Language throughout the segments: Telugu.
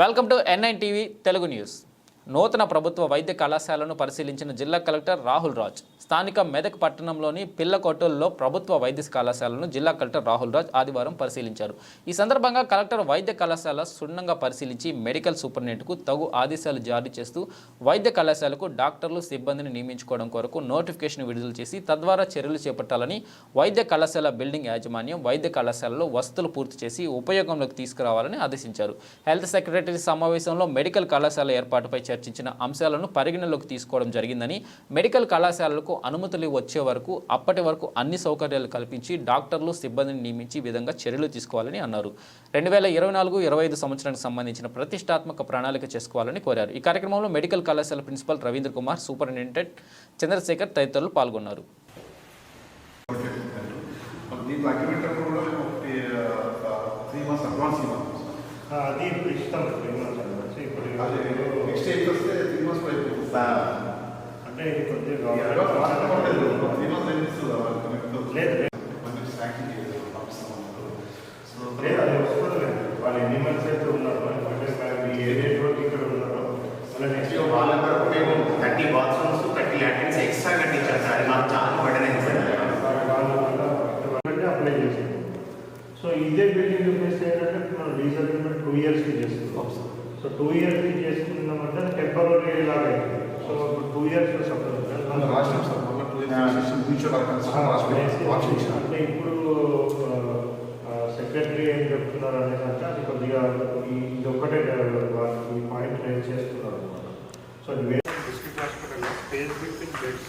Welcome to NIN TV Telugu news. నూతన ప్రభుత్వ వైద్య కళాశాలను పరిశీలించిన జిల్లా కలెక్టర్ రాహుల్ రాజ్. స్థానిక మెదక్ పట్టణంలోని పిల్లకొట్టూరులో ప్రభుత్వ వైద్య కళాశాలను జిల్లా కలెక్టర్ రాహుల్ రాజ్ ఆదివారం పరిశీలించారు. ఈ సందర్భంగా కలెక్టర్ వైద్య కళాశాల క్షుణ్ణంగా పరిశీలించి మెడికల్ సూపరింటెండెంట్కు తగు ఆదేశాలు జారీ చేస్తూ వైద్య కళాశాలకు డాక్టర్లు సిబ్బందిని నియమించుకోవడం కొరకు నోటిఫికేషన్ విడుదల చేసి తద్వారా చర్యలు చేపట్టాలని వైద్య కళాశాల బిల్డింగ్ యాజమాన్యం వైద్య కళాశాలలో వసతులు పూర్తి చేసి ఉపయోగంలోకి తీసుకురావాలని ఆదేశించారు. హెల్త్ సెక్రటరీ సమావేశంలో మెడికల్ కళాశాల ఏర్పాటుపై చర్చించిన అంశాలను పరిగణలోకి తీసుకోవడం జరిగిందని మెడికల్ కళాశాలలకు అనుమతులు వచ్చే వరకు అప్పటి వరకు అన్ని సౌకర్యాలు కల్పించి డాక్టర్లు సిబ్బందిని నియమించి ఈ విధంగా చర్యలు తీసుకోవాలని అన్నారు. రెండు వేల ఇరవై నాలుగు ఇరవై ఐదు సంవత్సరానికి సంబంధించిన ప్రతిష్టాత్మక ప్రణాళిక చేసుకోవాలని కోరారు. ఈ కార్యక్రమంలో మెడికల్ కళాశాల ప్రిన్సిపల్ రవీంద్ర కుమార్ సూపరింటెండెంట్ చంద్రశేఖర్ తదితరులు పాల్గొన్నారు. అది ఇప్పుడు నెక్స్ట్ ఎయిట్ వస్తే త్రీ మంత్స్ అయిపోతుంది అంటే ఇది కొద్దిగా త్రీ లేదు మంత్స్ చేయాలి సో లేదు అది వస్తుంది వాళ్ళు ఎన్ని మంత్స్ అయితే ఉన్నారో అంటే వాళ్ళు ఏ డేట్ వరకు ఇక్కడ ఉన్నారో మళ్ళీ నెక్స్ట్ వాళ్ళందరూ మేము thirty bathrooms thirty latrines extra కట్టించారు సార్ మాకు చాలా అయింది సార్ అప్లై చేస్తాం సో ఇదే బిల్డింగ్ ఏంటంటే సో టూ ఇయర్స్కి చేసుకున్నామంటే టెంపరీ లాగా అవుతుంది సో ఇప్పుడు టూ ఇయర్స్ మన రాష్ట్రం సార్ మళ్ళీ టూ ఇయర్స్ ఫ్యూచర్ రాష్ట్రం అంటే ఇప్పుడు సెక్రటరీ ఏం చెప్తున్నారు అనేది అంటే అది కొద్దిగా ఈ- ఇది ఒక్కటే వాళ్ళు ఈ పాయింట్ రేజ్ చేస్తున్నారు అనమాట సో అది వేరే district hospital space between beds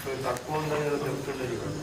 so ఇది తక్కువ ఉందని ఏదో చెప్తుండేది వాళ్ళు